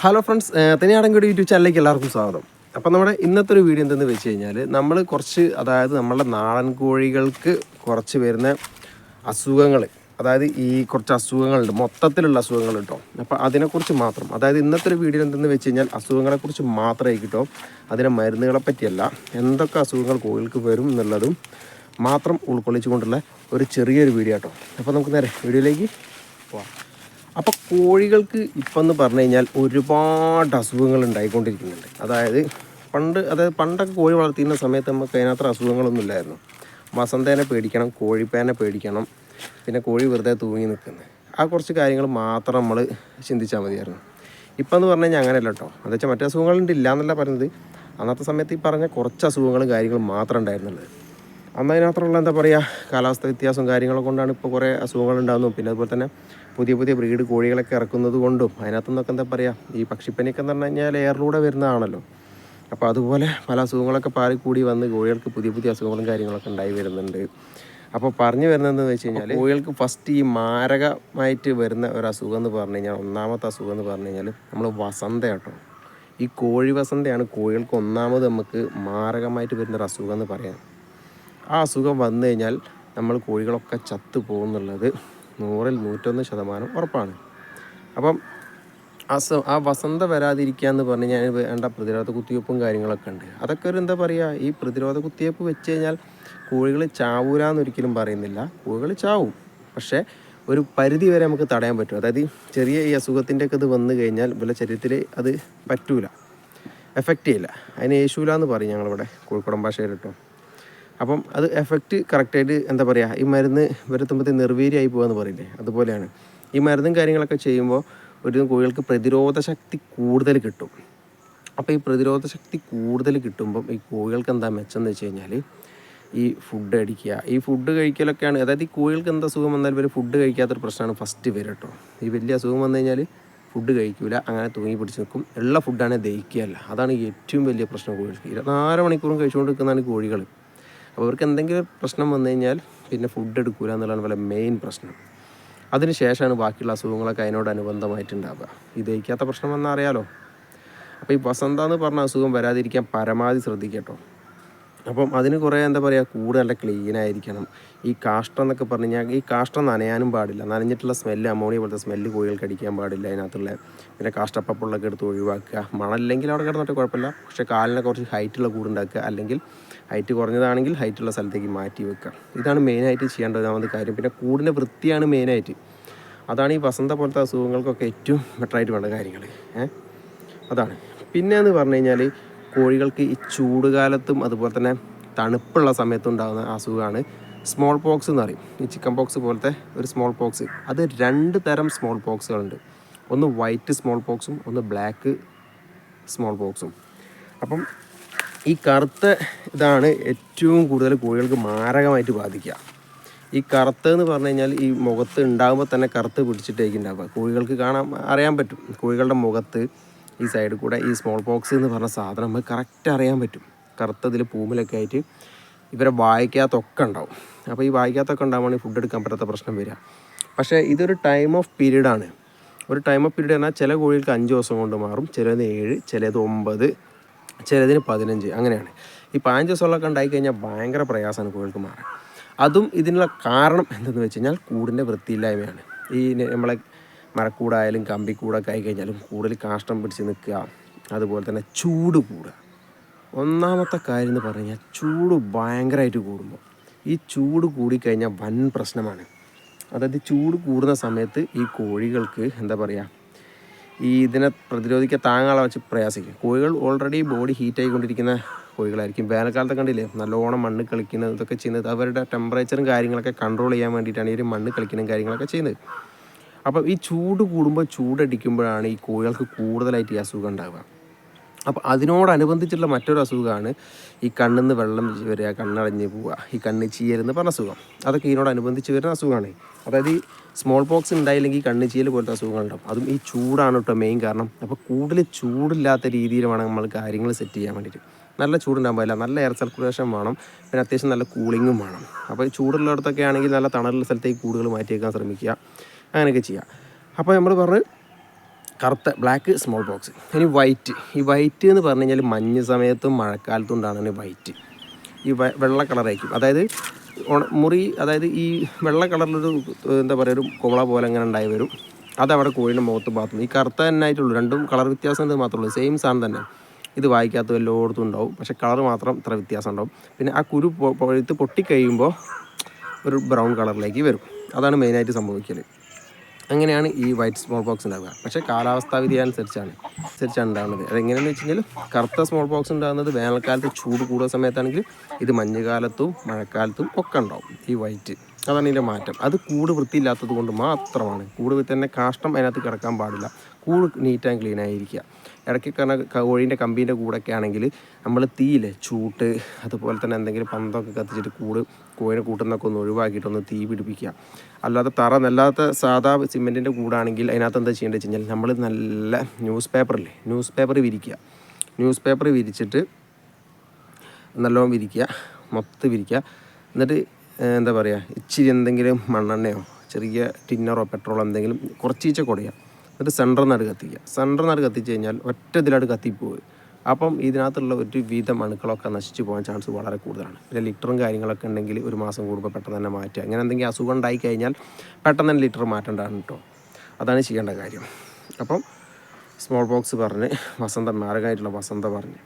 Hello friends തനിയാടങ്കോട് YouTube ചാനലിലേക്ക് എല്ലാവർക്കും സ്വാഗതം. അപ്പോൾ നമ്മുടെ ഇന്നത്തെ ഒരു വീഡിയോ എന്തെന്ന് വെച്ച് കഴിഞ്ഞാൽ നമ്മൾ കുറച്ച് അതായത് നമ്മളുടെ നാടൻ കോഴികൾക്ക് കുറച്ച് വരുന്ന അസുഖങ്ങൾ അതായത് ഈ കുറച്ച് അസുഖങ്ങളുണ്ട് മൊത്തത്തിലുള്ള അസുഖങ്ങൾ കേട്ടോ അപ്പോൾ അതിനെക്കുറിച്ച് മാത്രം അതായത് ഇന്നത്തെ ഒരു വീഡിയോ എന്തെന്ന് വെച്ച് കഴിഞ്ഞാൽ അസുഖങ്ങളെക്കുറിച്ച് മാത്രമായി കിട്ടോ അതിനെ മരുന്നുകളെ പറ്റിയല്ല എന്തൊക്കെ അസുഖങ്ങൾ കോഴികൾക്ക് വരും എന്നുള്ളതും മാത്രം ഉൾക്കൊള്ളിച്ചുകൊണ്ടുള്ള ഒരു ചെറിയൊരു വീഡിയോ കേട്ടോ അപ്പോൾ നമുക്ക് നേരെ വീഡിയോയിലേക്ക് പോവാം. അപ്പോൾ കോഴികൾക്ക് ഇപ്പം എന്ന് പറഞ്ഞു കഴിഞ്ഞാൽ ഒരുപാട് അസുഖങ്ങൾ ഉണ്ടായിക്കൊണ്ടിരിക്കുന്നുണ്ട്. അതായത് പണ്ട് അതായത് പണ്ടൊക്കെ കോഴി വളർത്തിയിരുന്ന സമയത്ത് നമുക്ക് അതിനകത്ത് അസുഖങ്ങളൊന്നും ഇല്ലായിരുന്നു. വസന്തേനെ പേടിക്കണം കോഴിപ്പേനെ പേടിക്കണം പിന്നെ കോഴി വെറുതെ തൂങ്ങി നിൽക്കുന്നത് ആ കുറച്ച് കാര്യങ്ങൾ മാത്രം നമ്മൾ ചിന്തിച്ചാൽ മതിയായിരുന്നു. ഇപ്പം എന്ന് പറഞ്ഞു കഴിഞ്ഞാൽ അങ്ങനെയല്ല കേട്ടോ. എന്താ വെച്ചാൽ മറ്റു അസുഖങ്ങളുണ്ട് ഇല്ല എന്നല്ല പറയുന്നത്. അന്നത്തെ സമയത്ത് ഈ പറഞ്ഞ കുറച്ച് അസുഖങ്ങളും കാര്യങ്ങളും മാത്രം ഉണ്ടായിരുന്നുള്ളത് അന്ന് അതിനകത്തുള്ള എന്താ പറയുക കാലാവസ്ഥ വ്യത്യാസവും കാര്യങ്ങളൊക്കെ കൊണ്ടാണ് ഇപ്പോൾ കുറേ അസുഖങ്ങൾ ഉണ്ടാകുന്നു പിന്നെ അതുപോലെ തന്നെ പുതിയ പുതിയ ബ്രീഡ് കോഴികളൊക്കെ ഇറക്കുന്നത് കൊണ്ടും അതിനകത്തു നിന്നൊക്കെ എന്താ പറയുക ഈ പക്ഷിപ്പനിയൊക്കെ എന്ന് പറഞ്ഞു കഴിഞ്ഞാൽ എയറിലൂടെ വരുന്നതാണല്ലോ. അപ്പോൾ അതുപോലെ പല അസുഖങ്ങളൊക്കെ പാറിക്കൂടി വന്ന് കോഴികൾക്ക് പുതിയ പുതിയ അസുഖങ്ങളും കാര്യങ്ങളൊക്കെ ഉണ്ടായി വരുന്നുണ്ട്. അപ്പോൾ പറഞ്ഞു വരുന്നതെന്ന് വെച്ച് കഴിഞ്ഞാൽ കോഴികൾക്ക് ഫസ്റ്റ് ഈ മാരകമായിട്ട് വരുന്ന ഒരു അസുഖം എന്ന് പറഞ്ഞു കഴിഞ്ഞാൽ ഒന്നാമത്തെ അസുഖം എന്ന് പറഞ്ഞു കഴിഞ്ഞാൽ നമ്മൾ വസന്ത കേട്ടോ. ഈ കോഴി വസന്തയാണ് കോഴികൾക്ക് ഒന്നാമത് നമുക്ക് മാരകമായിട്ട് വരുന്ന ഒരു അസുഖം എന്ന് പറയാം. ആ അസുഖം വന്നു കഴിഞ്ഞാൽ നമ്മൾ കോഴികളൊക്കെ ചത്തു പോകുന്നുള്ളത് നൂറിൽ നൂറ്റൊന്ന് ശതമാനം ഉറപ്പാണ്. അപ്പം അസ ആ വസന്ത വരാതിരിക്കുക എന്ന് പറഞ്ഞു കഴിഞ്ഞാൽ വേണ്ട പ്രതിരോധ കുത്തിവയ്പ്പും കാര്യങ്ങളൊക്കെ ഉണ്ട്. അതൊക്കെ ഒരു എന്താ പറയുക ഈ പ്രതിരോധ കുത്തിവയ്പ്പ് വെച്ച് കഴിഞ്ഞാൽ കോഴികൾ ചാവൂരാന്നൊരിക്കലും പറയുന്നില്ല. കോഴികൾ ചാവും. പക്ഷേ ഒരു പരിധി വരെ നമുക്ക് തടയാൻ പറ്റും. അതായത് ചെറിയ ഈ അസുഖത്തിന്റെയൊക്കെ ഇത് വന്നു കഴിഞ്ഞാൽ ഇവരുടെ ശരീരത്തിൽ അത് പറ്റൂല. എഫക്റ്റ് ചെയ്യില്ല. അതിന് യേശൂല എന്ന് പറയും ഞങ്ങളിവിടെ കോഴിക്കോടൻ ഭാഷയിൽ അപ്പം അത് എഫക്റ്റ് കറക്റ്റായിട്ട് എന്താ പറയുക ഈ മരുന്ന് വരുത്തുമ്പോഴത്തേക്ക് നിർവീര്യമായി പോകുമെന്ന് പറയില്ലേ? അതുപോലെയാണ്. ഈ മരുന്നും കാര്യങ്ങളൊക്കെ ചെയ്യുമ്പോൾ ഒരു കോഴികൾക്ക് പ്രതിരോധ ശക്തി കൂടുതൽ കിട്ടും. അപ്പോൾ ഈ പ്രതിരോധ ശക്തി കൂടുതൽ കിട്ടുമ്പം ഈ കോഴികൾക്ക് എന്താ മെച്ചം എന്ന് വെച്ച് കഴിഞ്ഞാൽ ഈ ഫുഡ് അടിക്കുക. ഈ ഫുഡ് കഴിക്കലൊക്കെയാണ് അതായത് ഈ കോഴികൾക്ക് എന്താ സുഖം വന്നാലും ഇവർ ഫുഡ് കഴിക്കാത്തൊരു പ്രശ്നമാണ് ഫസ്റ്റ് വരും കേട്ടോ ഈ വലിയ അസുഖം വന്നു കഴിഞ്ഞാൽ ഫുഡ് കഴിക്കില്ല അങ്ങനെ തൂങ്ങി പിടിച്ച് നിൽക്കും. ഉള്ള ഫുഡാണ് ദഹിക്കുകയല്ല അതാണ് ഏറ്റവും വലിയ പ്രശ്നം കോഴികൾക്ക്. ഇരുപത്തിനാല് മണിക്കൂറും കഴിച്ചുകൊണ്ട് നിൽക്കുന്നതാണ് കോഴികൾ അപ്പോൾ അവർക്ക് എന്തെങ്കിലും പ്രശ്നം വന്നു കഴിഞ്ഞാൽ പിന്നെ ഫുഡ് എടുക്കൂല എന്നുള്ളതാണ് വല്ല മെയിൻ പ്രശ്നം. അതിന് ശേഷമാണ് ബാക്കിയുള്ള അസുഖങ്ങളൊക്കെ അതിനോടനുബന്ധമായിട്ടുണ്ടാവുക ഇത് ദഹിക്കാത്ത പ്രശ്നം വന്നാൽ അറിയാലോ. അപ്പോൾ ഈ വസന്ത എന്ന് പറഞ്ഞ അസുഖം വരാതിരിക്കാൻ പരമാവധി ശ്രദ്ധിക്കട്ടോ അപ്പം അതിന് കുറേ എന്താ പറയുക കൂട് നല്ല ക്ലീൻ ആയിരിക്കണം. ഈ കാഷ്ടം എന്നൊക്കെ പറഞ്ഞു കഴിഞ്ഞാൽ ഈ കാഷ്ടം നനയാനും പാടില്ല. നനഞ്ഞിട്ടുള്ള സ്മെല്ല് അമോണിയ പോലത്തെ സ്മെല്ല് കോഴികൾക്ക് അടിക്കാൻ പാടില്ല അതിനകത്തുള്ള. പിന്നെ കാഷ്ടപ്പപ്പുള്ളൊക്കെ എടുത്ത് ഒഴിവാക്കുക. മണല്ലെങ്കിൽ അവിടെ കിടന്നിട്ട് കുഴപ്പമില്ല. പക്ഷേ കാലിനെ കുറച്ച് ഹൈറ്റുള്ള കൂടുണ്ടാക്കുക. അല്ലെങ്കിൽ ഹൈറ്റ് കുറഞ്ഞതാണെങ്കിൽ ഹൈറ്റുള്ള സ്ഥലത്തേക്ക് മാറ്റി വെക്കുക. ഇതാണ് മെയിനായിട്ട് ചെയ്യേണ്ട ഒന്നാമത് കാര്യം. പിന്നെ കൂടിന്റെ വൃത്തിയാണ് മെയിനായിട്ട് അതാണ് ഈ വസന്ത പോലത്തെ അസുഖങ്ങൾക്കൊക്കെ ഏറ്റവും ബെറ്ററായിട്ട് വേണ്ട കാര്യങ്ങൾ. ഏഹ് അതാണ്. പിന്നെ എന്ന് പറഞ്ഞു കഴിഞ്ഞാൽ കോഴികൾക്ക് ഈ ചൂട് കാലത്തും അതുപോലെ തന്നെ തണുപ്പുള്ള സമയത്തും ഉണ്ടാകുന്ന അസുഖമാണ് സ്മോൾ പോക്സ് എന്ന് പറയും. ഈ ചിക്കൻ പോക്സ് പോലത്തെ ഒരു സ്മോൾ പോക്സ് അത് രണ്ട് തരം സ്മോൾ പോക്സുകളുണ്ട് ഒന്ന് വൈറ്റ് സ്മോൾ പോക്സും ഒന്ന് ബ്ലാക്ക് സ്മോൾ പോക്സും അപ്പം ഈ കറുത്ത ഇതാണ് ഏറ്റവും കൂടുതൽ കോഴികൾക്ക് മാരകമായിട്ട് ബാധിക്കുക. ഈ കറുത്ത എന്ന് പറഞ്ഞു കഴിഞ്ഞാൽ ഈ മുഖത്ത് ഉണ്ടാകുമ്പോൾ തന്നെ കറുത്ത് പിടിച്ചിട്ടേക്ക് ഉണ്ടാവുക കോഴികൾക്ക് കാണാൻ അറിയാൻ പറ്റും. കോഴികളുടെ മുഖത്ത് ഈ സൈഡിൽ കൂടെ ഈ സ്മോൾ ബോക്സ് എന്ന് പറഞ്ഞ സാധനം നമുക്ക് കറക്റ്റ് അറിയാൻ പറ്റും. കറുത്തതിൽ പൂമിലൊക്കെ ആയിട്ട് ഇവരെ വായിക്കാത്തൊക്കെ ഉണ്ടാവും. അപ്പോൾ ഈ വായിക്കാത്തൊക്കെ ഉണ്ടാവുകയാണെങ്കിൽ ഫുഡ് എടുക്കാൻ പറ്റാത്ത പ്രശ്നം വരിക. പക്ഷേ ഇതൊരു ടൈം ഓഫ് പീരീഡാണ് ഒരു ടൈം ഓഫ് പീരീഡ് പറഞ്ഞാൽ ചില കോഴികൾക്ക് അഞ്ച് ദിവസം കൊണ്ട് മാറും ചിലത് ഏഴ് ചിലത് ഒമ്പത് ചിലതിന് പതിനഞ്ച് അങ്ങനെയാണ്. ഈ പതിനഞ്ച് ദിവസമുള്ളതൊക്കെ ഉണ്ടായിക്കഴിഞ്ഞാൽ ഭയങ്കര പ്രയാസമാണ് കോഴികൾക്ക് മാറാൻ. അതും ഇതിനുള്ള കാരണം എന്തെന്ന് വെച്ച് കഴിഞ്ഞാൽ കൂടിന്റെ വൃത്തിയില്ലായ്മയാണ്. ഈ നമ്മളെ മരക്കൂടായാലും കമ്പിക്കൂടൊക്കെ ആയി കഴിഞ്ഞാലും കൂടുതൽ കാഷ്ടം പിടിച്ച് നിൽക്കുക അതുപോലെ തന്നെ ചൂട് കൂടുക. ഒന്നാമത്തെ കാര്യം എന്ന് പറഞ്ഞു കഴിഞ്ഞാൽ ചൂട് ഭയങ്കരമായിട്ട് കൂടുമ്പോൾ ഈ ചൂട് കൂടിക്കഴിഞ്ഞാൽ വൻ പ്രശ്നമാണ്. അതായത് ചൂട് കൂടുന്ന സമയത്ത് ഈ കോഴികൾക്ക് എന്താ പറയുക ഈ ഇതിനെ പ്രതിരോധിക്കാൻ താങ്ങാളെ വെച്ച് പ്രയാസിക്കും. കോഴികൾ ഓൾറെഡി ബോഡി ഹീറ്റ് ആയിക്കൊണ്ടിരിക്കുന്ന കോഴികളായിരിക്കും. വേനൽക്കാലത്ത് കണ്ടില്ലേ? നല്ലോണം മണ്ണ് കളിക്കുന്നത് ഇതൊക്കെ ചെയ്യുന്നത്. അവരുടെ ടെമ്പറേച്ചറും കാര്യങ്ങളൊക്കെ കൺട്രോൾ ചെയ്യാൻ വേണ്ടിയിട്ടാണ് ഈ മണ്ണ് കളിക്കുന്നതും കാര്യങ്ങളൊക്കെ ചെയ്യുന്നത്. അപ്പം ഈ ചൂട് കൂടുമ്പോൾ ചൂടടിക്കുമ്പോഴാണ് ഈ കോഴികൾക്ക് കൂടുതലായിട്ട് ഈ അസുഖം ഉണ്ടാവുക. അപ്പോൾ അതിനോടനുബന്ധിച്ചുള്ള മറ്റൊരു അസുഖമാണ് ഈ കണ്ണിൽ നിന്ന് വെള്ളം വരിക കണ്ണടഞ്ഞ് പോവുക ഈ കണ്ണ് ചീയരുന്ന് പറഞ്ഞ അസുഖം. അതൊക്കെ ഇതിനോടനുബന്ധിച്ച് വരുന്ന അസുഖമാണ്. അതായത് ഈ സ്മോൾ പോക്സ് ഉണ്ടായില്ലെങ്കിൽ കണ്ണ് ചീയൽ പോലത്തെ അസുഖങ്ങളുണ്ടാവും. അതും ഈ ചൂടാണ് കേട്ടോ മെയിൻ കാരണം. അപ്പോൾ കൂടുതൽ ചൂടില്ലാത്ത രീതിയിൽ വേണം നമ്മൾ കാര്യങ്ങൾ സെറ്റ് ചെയ്യാൻ വേണ്ടിയിട്ട് നല്ല ചൂടുണ്ടാകുമ്പോൾ അല്ല നല്ല എയർ സർക്കുലേഷൻ വേണം. പിന്നെ അത്യാവശ്യം നല്ല കൂളിങ്ങും വേണം. അപ്പോൾ ചൂടുള്ളിടത്തൊക്കെ ആണെങ്കിൽ നല്ല തണലുള്ള സ്ഥലത്തേക്ക് കൂടുതൽ മാറ്റിയേക്കാൻ ശ്രമിക്കുക. അങ്ങനെയൊക്കെ ചെയ്യുക അപ്പോൾ നമ്മൾ പറഞ്ഞ് കറുത്ത ബ്ലാക്ക് സ്മോൾ ബോക്സ് ഇനി വൈറ്റ് ഈ വൈറ്റ് എന്ന് പറഞ്ഞു കഴിഞ്ഞാൽ മഞ്ഞ് സമയത്തും മഴക്കാലത്തും ഉണ്ടാകുന്ന വൈറ്റ് ഈ വെള്ള കളറായിരിക്കും അതായത് മുറി അതായത് ഈ വെള്ള കളറിലൊരു എന്താ പറയുക ഒരു കോമള പോലെ അങ്ങനെ ഉണ്ടായി വരും. അതവിടെ കോഴിയുടെ മുഖത്ത് പാത്തും ഈ കറുത്ത തന്നെ ആയിട്ടുള്ളൂ. രണ്ടും കളർ വ്യത്യാസം ഇത് മാത്രമേ ഉള്ളൂ. സെയിം സാധനം തന്നെ. ഇത് വായിക്കാത്ത എല്ലായിടത്തും ഉണ്ടാവും. പക്ഷേ കളർ മാത്രം ഇത്ര വ്യത്യാസം ഉണ്ടാവും. പിന്നെ ആ കുരു പഴുത്ത് പൊട്ടിക്കഴിയുമ്പോൾ ഒരു ബ്രൗൺ കളറിലേക്ക് വരും. അതാണ് മെയിനായിട്ട് സംഭവിക്കൽ അങ്ങനെയാണ് ഈ വൈറ്റ് സ്മോൾ ബോക്സ് ഉണ്ടാവുക. പക്ഷേ കാലാവസ്ഥാ വിധി അനുസരിച്ചാണ് അനുസരിച്ചാണ് ഉണ്ടാകുന്നത് അതെങ്ങനെയാണെന്ന് വെച്ച് കഴിഞ്ഞാൽ കറുത്ത സ്മോൾ ബോക്സ് ഉണ്ടാകുന്നത് വേനൽക്കാലത്ത് ചൂട് കൂടുന്ന സമയത്താണെങ്കിൽ ഇത് മഞ്ഞുകാലത്തും മഴക്കാലത്തും ഒക്കെ ഉണ്ടാവും ഈ വൈറ്റ് അതാണ് ഇതിന്റെ മാറ്റം. അത് കൂട് വൃത്തിയില്ലാത്തത് കൊണ്ട് മാത്രമാണ്. കൂട് തന്നെ കാഷ്ടം അതിനകത്ത് കിടക്കാൻ പാടില്ല. കൂട് നീറ്റ് ആൻഡ് ക്ലീൻ ആയിരിക്കുക. ഇടയ്ക്ക് കോഴീന്റെ കമ്പീന്റെ കൂടൊക്കെ ആണെങ്കിൽ നമ്മൾ തീയിലെ ചൂട്ട് അതുപോലെ തന്നെ എന്തെങ്കിലും പന്തമൊക്കെ കത്തിച്ചിട്ട് കൂട് കോഴിനെ കൂട്ടുന്നൊക്കെ ഒന്ന് ഒഴിവാക്കിയിട്ടൊന്ന് തീ പിടിപ്പിക്കുക. അല്ലാതെ തറ നല്ലാത്ത സാധാ സിമെന്റിന്റെ കൂടാണെങ്കിൽ അതിനകത്ത് എന്താ ചെയ്യേണ്ടത് വെച്ച് കഴിഞ്ഞാൽ നമ്മൾ നല്ല ന്യൂസ് പേപ്പറില്ലേ ന്യൂസ് പേപ്പർ വിരിക്കുക. ന്യൂസ് പേപ്പർ വിരിച്ചിട്ട് നല്ലോണം വിരിക്കുക മൊത്തം വിരിക്കുക. എന്നിട്ട് എന്താ പറയുക ഇച്ചിരി എന്തെങ്കിലും മണ്ണെണ്ണയോ ചെറിയ ടിന്നറോ പെട്രോളോ എന്തെങ്കിലും കുറച്ചീച്ച കുടയുക. എന്നിട്ട് സെന്ററിൽ നിന്നാണ് കത്തിക്കുക. സെന്ററിൽ നിന്നാണ് കത്തിച്ച് കഴിഞ്ഞാൽ ഒറ്റ ഇതിലായിട്ട് കത്തിപ്പോയി അപ്പം ഇതിനകത്തുള്ള ഒരു വിധം അണുക്കളൊക്കെ നശിച്ചു പോകാൻ ചാൻസ് വളരെ കൂടുതലാണ്. പിന്നെ ലിറ്ററും കാര്യങ്ങളൊക്കെ ഉണ്ടെങ്കിൽ ഒരു മാസം കൂടുമ്പോൾ പെട്ടെന്ന് തന്നെ മാറ്റുക. അങ്ങനെ എന്തെങ്കിലും അസുഖം ഉണ്ടായി കഴിഞ്ഞാൽ പെട്ടെന്ന് തന്നെ ലിറ്റർ മാറ്റേണ്ടതാണ് കേട്ടോ അതാണ് ചെയ്യേണ്ട കാര്യം. അപ്പം സ്മോൾ ബോക്സ് പറഞ്ഞ് വസന്ത മാരകമായിട്ടുള്ള വസന്ത പറഞ്ഞ്.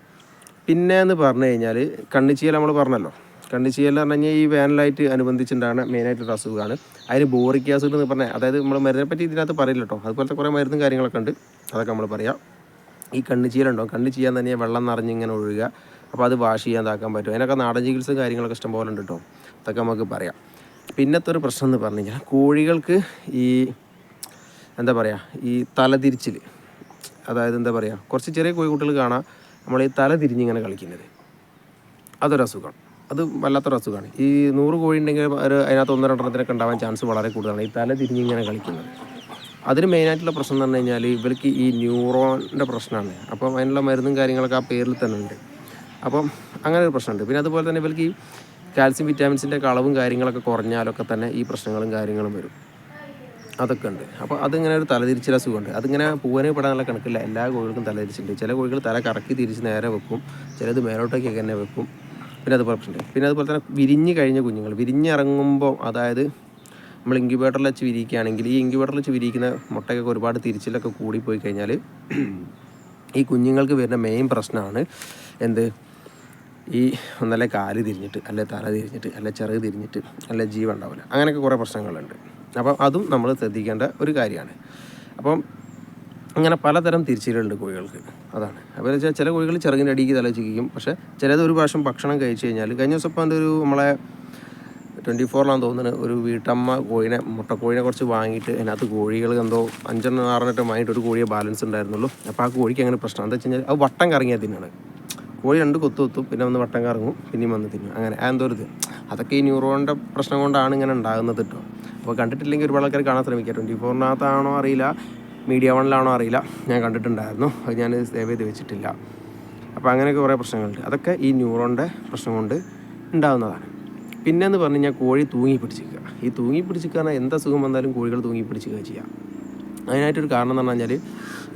പിന്നെ എന്ന് പറഞ്ഞു കഴിഞ്ഞാൽ കണ്ണിച്ചീല നമ്മൾ പറഞ്ഞല്ലോ. കണ്ണിച്ചീല ചെയ്യലെന്ന് പറഞ്ഞു കഴിഞ്ഞാൽ ഈ വേനലായിട്ട് അനുബന്ധിച്ചിട്ടാണ് മെയിനായിട്ടൊരു അസുഖമാണ് അതിന് ബോറിക് ആസിഡ് എന്ന് പറഞ്ഞാൽ അതായത് നമ്മൾ മരുന്നിനെ പറ്റി ഇതിനകത്ത് പറയില്ല കേട്ടോ അതുപോലത്തെ കുറേ മരുന്നും കാര്യങ്ങളൊക്കെ ഉണ്ട്. അതൊക്കെ നമ്മൾ പറയാം. ഈ കണ്ണിച്ചീലുണ്ടോ കണ്ണ് ചെയ്യാൻ തന്നെ വെള്ളം നിറഞ്ഞ് ഇങ്ങനെ ഒഴുകുക. അപ്പോൾ അത് വാഷ് ചെയ്യാൻ താക്കാൻ പറ്റും. അതിനൊക്കെ നാടൻ ചികിത്സ കാര്യങ്ങളൊക്കെ ഇഷ്ടം പോലെ ഉണ്ട് കേട്ടോ അതൊക്കെ നമുക്ക് പറയാം. പിന്നത്തെ ഒരു പ്രശ്നം എന്ന് പറഞ്ഞു കഴിഞ്ഞാൽ കോഴികൾക്ക് ഈ എന്താ പറയുക ഈ തലതിരിച്ചിൽ അതായത് എന്താ പറയുക കുറച്ച് ചെറിയ കോഴിക്കുട്ടികൾ കാണാം. നമ്മൾ ഈ തല തിരിഞ്ഞിങ്ങനെ കളിക്കുന്നത്. അതൊരു അസുഖം. അത് വല്ലാത്തൊരു അസുഖമാണ്. ഈ നൂറ് കോഴി ഉണ്ടെങ്കിൽ ഒരു അതിനകത്ത് ഒന്നര രണ്ടെണ്ണത്തിനൊക്കെ ഉണ്ടാവാൻ ചാൻസ് വളരെ കൂടുതലാണ്. ഈ തല തിരിഞ്ഞിങ്ങനെ കളിക്കുന്നത്. അതിന് മെയിനായിട്ടുള്ള പ്രശ്നം എന്ന് പറഞ്ഞു കഴിഞ്ഞാൽ ഇവർക്ക് ഈ ന്യൂറോണിന്റെ പ്രശ്നമാണ്. അപ്പം അതിനുള്ള മരുന്നും കാര്യങ്ങളൊക്കെ ആ പേരിൽ തന്നെ ഉണ്ട്. അപ്പം അങ്ങനെ ഒരു പ്രശ്നമുണ്ട്. പിന്നെ അതുപോലെ തന്നെ ഇവർക്ക് ഈ കാൽസ്യം വിറ്റാമിൻസിന്റെ അളവും കാര്യങ്ങളൊക്കെ കുറഞ്ഞാലൊക്കെ തന്നെ ഈ പ്രശ്നങ്ങളും കാര്യങ്ങളും വരും. അതൊക്കെ ഉണ്ട്. അപ്പോൾ അതിങ്ങനെ ഒരു തലതിരിച്ചിൽ അസുഖമുണ്ട്. അതിങ്ങനെ പൂവനെ പെടാനുള്ള കണക്കില്ല. എല്ലാ കോഴികൾക്കും തലതിരിച്ചിട്ടുണ്ട് ചില കോഴികൾ തല കറക്കി തിരിച്ച് നേരെ വെക്കും. ചിലത് മേലോട്ടേക്ക് തന്നെ വെക്കും. പിന്നെ അതുപോലെ പ്രശ്നമുണ്ട് പിന്നെ അതുപോലെ തന്നെ വിരിഞ്ഞ് കഴിഞ്ഞ കുഞ്ഞുങ്ങൾ വിരിഞ്ഞിറങ്ങുമ്പോൾ അതായത് നമ്മൾ ഇൻക്യുബേറ്ററിൽ വെച്ച് വിരിക്കുകയാണെങ്കിൽ ഈ ഇൻക്യുബേറ്ററിൽ വെച്ച് വിരിക്കുന്ന മുട്ടയൊക്കെ ഒരുപാട് തിരിച്ചിലൊക്കെ കൂടിപ്പോയി കഴിഞ്ഞാൽ ഈ കുഞ്ഞുങ്ങൾക്ക് വരുന്ന മെയിൻ പ്രശ്നമാണ് എന്ത്? ഈ ഒന്നല്ലേ കാൽ തിരിഞ്ഞിട്ട് അല്ലെ തല തിരിഞ്ഞിട്ട് അല്ലെ ചെറുത് തിരിഞ്ഞിട്ട് അല്ലെ ജീവ ഉണ്ടാവില്ല. അങ്ങനെയൊക്കെ കുറേ പ്രശ്നങ്ങളുണ്ട്. അപ്പം അതും നമ്മൾ ശ്രദ്ധിക്കേണ്ട ഒരു കാര്യമാണ്. അപ്പം അങ്ങനെ പലതരം തിരിച്ചിലുണ്ട് കോഴികൾക്ക്. അതാണ്. അപ്പോൾ വെച്ചാൽ ചില കോഴികൾ ചെറുകിന്റെ അടിക്ക് തല ചിരിക്കും പക്ഷേ ചിലത് ഒരു പ്രാവശ്യം ഭക്ഷണം കഴിച്ചു കഴിഞ്ഞാൽ കഴിഞ്ഞ ദിവസം ഇപ്പം ഒരു നമ്മളെ ട്വന്റി ഫോറിലാണെന്ന് തോന്നുന്നത് ഒരു വീട്ടമ്മ കോഴിനെ മുട്ടക്കോഴിനെ കുറച്ച് വാങ്ങിയിട്ട് അതിനകത്ത് കോഴികൾ എന്തോ അഞ്ചെണ്ണം ആറെണ്ണം വാങ്ങിയിട്ട് ഒരു കോഴിയെ ബാലൻസ് ഉണ്ടായിരുന്നുള്ളൂ. അപ്പോൾ ആ കോഴിക്ക് അങ്ങനെ പ്രശ്നം. എന്താ വെച്ച് കഴിഞ്ഞാൽ അത് വട്ടം കറങ്ങിയാൽ തിന്നാണ്. കോഴി രണ്ട് കൊത്തു കൊത്തും പിന്നെ ഒന്ന് വട്ടം കറങ്ങും പിന്നെയും വന്ന് തിന്നും. അങ്ങനെ എന്തോ ഒരു ഇത്. അതൊക്കെ ഈ ന്യൂറോണിന്റെ പ്രശ്നം കൊണ്ടാണ് ഇങ്ങനെ ഉണ്ടാകുന്നത് കേട്ടോ. അപ്പോൾ കണ്ടിട്ടില്ലെങ്കിൽ ഒരുപാട് ആൾക്കാർ കാണാൻ ശ്രമിക്കുക. ട്വന്റി ഫോറിനകത്താണോ അറിയില്ല. മീഡിയ വണ്ണിലാണോ അറിയില്ല. ഞാൻ കണ്ടിട്ടുണ്ടായിരുന്നു. അത് ഞാൻ സേവ് ചെയ്ത് വെച്ചിട്ടില്ല. അപ്പോൾ അങ്ങനെയൊക്കെ കുറേ പ്രശ്നങ്ങളുണ്ട്. അതൊക്കെ ഈ ന്യൂറോണിന്റെ പ്രശ്നം കൊണ്ട് ഉണ്ടാകുന്നതാണ് പിന്നെ എന്ന് പറഞ്ഞു കഴിഞ്ഞാൽ കോഴി തൂങ്ങി പിടിച്ചിരിക്കുക ഈ തൂങ്ങി പിടിച്ചിരിക്കുക എന്ത് അസുഖം വന്നാലും കോഴികൾ തൂങ്ങി പിടിച്ചിരിക്കുക ചെയ്യാം. അതിനായിട്ടൊരു കാരണം എന്ന് പറഞ്ഞു കഴിഞ്ഞാൽ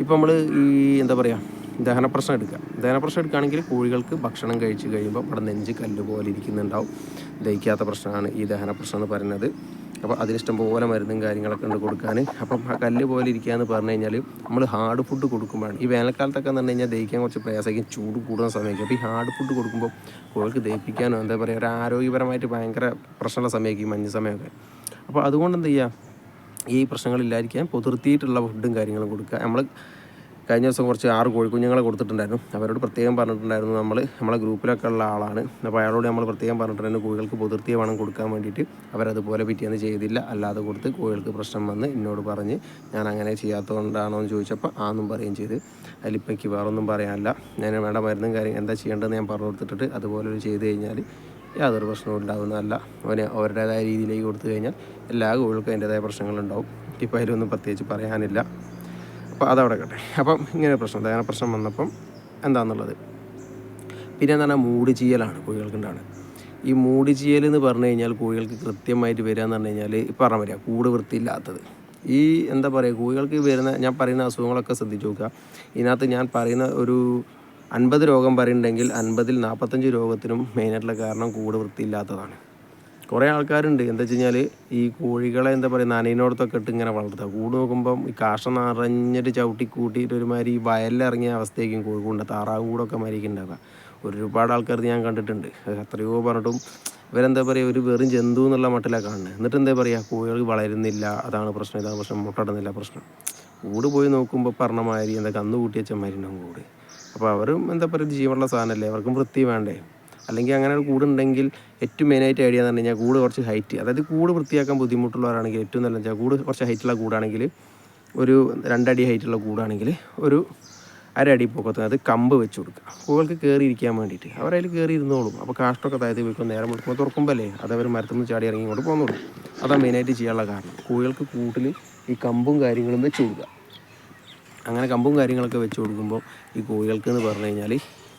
ഇപ്പോൾ നമ്മൾ ഈ എന്താ പറയുക ദഹന പ്രശ്നം എടുക്കുക ദഹന പ്രശ്നം എടുക്കുകയാണെങ്കിൽ കോഴികൾക്ക് ഭക്ഷണം കഴിച്ച് കഴിയുമ്പോൾ അവിടെ നെഞ്ച് കല്ല് പോലെ ഇരിക്കുന്നുണ്ടാവും. ദഹിക്കാത്ത പ്രശ്നമാണ് ഈ ദഹന പ്രശ്നം എന്ന് പറയുന്നത്. അപ്പോൾ അതിനിഷ്ടം പോലെ മരുന്നും കാര്യങ്ങളൊക്കെ ഉണ്ട് കൊടുക്കാൻ. അപ്പം ആ കല്ല് പോലെ ഇരിക്കുക എന്ന് പറഞ്ഞു കഴിഞ്ഞാൽ നമ്മൾ ഹാർഡ് ഫുഡ് കൊടുക്കുമ്പോഴാണ്. ഈ വേനൽക്കാലത്തൊക്കെ എന്ന് പറഞ്ഞു കഴിഞ്ഞാൽ ദഹിക്കാൻ കുറച്ച് പ്രയാസമായിരിക്കും ചൂട് കൂടുന്ന സമയമായിരിക്കും അപ്പോൾ ഈ ഹാർഡ് ഫുഡ് കൊടുക്കുമ്പോൾ കോഴിക്ക് ദഹിപ്പിക്കാനോ എന്താ പറയുക ഒരു ആരോഗ്യപരമായിട്ട് ഭയങ്കര പ്രശ്നമുള്ള സമയമായിരിക്കും മഞ്ഞ സമയമൊക്കെ. അപ്പോൾ അതുകൊണ്ട് എന്ത് ചെയ്യുക? ഈ പ്രശ്നങ്ങളില്ലായിരിക്കാൻ പുതിർത്തിയിട്ടുള്ള ഫുഡും കാര്യങ്ങളും കൊടുക്കുക. നമ്മൾ കഴിഞ്ഞ ദിവസം കുറച്ച് ആറ് കോഴിക്കുഞ്ഞുങ്ങളെ കൊടുത്തിട്ടുണ്ടായിരുന്നു. അവരോട് പ്രത്യേകം പറഞ്ഞിട്ടുണ്ടായിരുന്നു നമ്മൾ നമ്മളെ ഗ്രൂപ്പിലൊക്കെ ഉള്ള ആളാണ്. അപ്പോൾ അയാളോട് നമ്മൾ പ്രത്യേകം പറഞ്ഞിട്ടുണ്ടായിരുന്നു കോഴികൾക്ക് പുതിർത്തിയ വേണം കൊടുക്കാൻ വേണ്ടിയിട്ട്. അവരതുപോലെ പിറ്റേന്ന് ചെയ്തില്ല. അല്ലാതെ കൊടുത്ത് കോഴികൾക്ക് പ്രശ്നം വന്ന് എന്നോട് പറഞ്ഞ് ഞാൻ അങ്ങനെ ചെയ്യാത്തതുകൊണ്ടാണോ എന്ന് ചോദിച്ചപ്പോൾ ആന്നും പറയുകയും ചെയ്ത്. അതിലിപ്പോൾ എനിക്ക് വേറൊന്നും പറയാനില്ല. ഞാൻ വേണ്ട മരുന്നും കാര്യം എന്താ ചെയ്യേണ്ടതെന്ന് ഞാൻ പറഞ്ഞു കൊടുത്തിട്ട് അതുപോലെ ഒരു ചെയ്ത് കഴിഞ്ഞാൽ യാതൊരു പ്രശ്നവും ഉണ്ടാകുന്നതല്ല. അവന് അവരുടേതായ രീതിയിലേക്ക് കൊടുത്തു കഴിഞ്ഞാൽ എല്ലാ കോഴികൾക്കും അതിന്റേതായ പ്രശ്നങ്ങളുണ്ടാവും. ഇപ്പോൾ അതിലൊന്നും പ്രത്യേകിച്ച് പറയാനില്ല. അപ്പോൾ അതവിടെ കട്ടെ. അപ്പം ഇങ്ങനെ പ്രശ്നം ദഹന പ്രശ്നം വന്നപ്പം എന്താണെന്നുള്ളത് പിന്നെ എന്താണ് മൂട് ചീയലാണ് കോഴികൾക്ക് ഉണ്ടാവുന്നത് ഈ മൂട് ചീയൽ എന്ന് പറഞ്ഞു കഴിഞ്ഞാൽ കോഴികൾക്ക് കൃത്യമായിട്ട് വരിക എന്ന് പറഞ്ഞു കഴിഞ്ഞാൽ ഈ പറഞ്ഞ വരിക കൂട് വൃത്തിയില്ലാത്തത്. ഈ എന്താ പറയുക കോഴികൾക്ക് വരുന്ന ഞാൻ പറയുന്ന അസുഖങ്ങളൊക്കെ ശ്രദ്ധിച്ചു നോക്കുക. ഇതിനകത്ത് ഞാൻ പറയുന്ന ഒരു അൻപത് രോഗം പറയുന്നുണ്ടെങ്കിൽ അൻപതിൽ നാൽപ്പത്തഞ്ച് രോഗത്തിനും മെയിനായിട്ടുള്ള കാരണം കൂട് വൃത്തിയില്ലാത്തതാണ്. കുറേ ആൾക്കാരുണ്ട്. എന്താ വെച്ച് കഴിഞ്ഞാൽ ഈ കോഴികളെ എന്താ പറയുക നനയിനോടത്തൊക്കെ ഇട്ട് ഇങ്ങനെ വളർത്തുക. കൂട് നോക്കുമ്പം ഈ കാഷ നിറഞ്ഞിട്ട് ചവിട്ടി കൂട്ടിയിട്ട് ഒരുമാതിരി ഈ വയലിലിറങ്ങിയ അവസ്ഥയായിരിക്കും കോഴിക്കൂടിന്റെ താറാവ് കൂടൊക്കെ ഉണ്ടാവുക ഒരുപാട് ആൾക്കാർ ഞാൻ കണ്ടിട്ടുണ്ട്. എത്രയോ പറഞ്ഞിട്ടും ഇവരെന്താ പറയുക ഒരു വെറും ജന്തു എന്നുള്ള മട്ടിലാണ് കാണുന്നത് എന്നിട്ട് എന്താ പറയുക കോഴികൾ വളരുന്നില്ല. അതാണ് പ്രശ്നം. ഇതാണ് പ്രശ്നം. മുട്ടടുന്നില്ല പ്രശ്നം. കൂട് പോയി നോക്കുമ്പോൾ പറഞ്ഞ മാതിരി എന്താ കന്ന് കൂട്ടി വെച്ചമാതിരി കൂട്. അപ്പോൾ അവരും എന്താ പറയുക ജീവനുള്ള സാധനമല്ലേ അവർക്കും വൃത്തി വേണ്ടേ. അല്ലെങ്കിൽ അങ്ങനെ ഒരു കൂടുണ്ടെങ്കിൽ ഏറ്റവും മെയിനായിട്ട് ഐഡിയ എന്ന് പറഞ്ഞു കഴിഞ്ഞാൽ കൂട് കുറച്ച് ഹൈറ്റ് അതായത് കൂട് വൃത്തിയാക്കാൻ ബുദ്ധിമുട്ടുള്ളവരാണെങ്കിൽ ഏറ്റവും നല്ല വെച്ചാൽ കൂട് കുറച്ച് ഹൈറ്റുള്ള കൂടാണെങ്കിൽ ഒരു രണ്ടടി ഹൈറ്റുള്ള കൂടാണെങ്കിൽ ഒരു അരടി അടി പൊക്കത്തിന് അത് കമ്പ് വെച്ച് കൊടുക്കുക. കോഴികൾക്ക് കയറി ഇരിക്കാൻ വേണ്ടിയിട്ട്. അവരതിൽ കയറി ഇരുന്നോളും. അപ്പോൾ കാഷ്ടമൊക്കെ താഴത്ത് വെക്കും നേരം വിളിക്കുമ്പോൾ തുറക്കുമ്പോഴല്ലേ അത് അവർ മരത്തുനിന്ന് ചാടി ഇറങ്ങി ഇങ്ങോട്ട് പോകുന്നുള്ളൂ അതാണ് മെയിനായിട്ട് ചെയ്യാനുള്ള കാരണം. കോഴികൾക്ക് കൂട്ടിൽ ഈ കമ്പും കാര്യങ്ങളും വെച്ച് കൊടുക്കുക. അങ്ങനെ കമ്പും കാര്യങ്ങളൊക്കെ വെച്ച് കൊടുക്കുമ്പോൾ ഈ കോഴികൾക്ക് എന്ന് പറഞ്ഞു കഴിഞ്ഞാൽ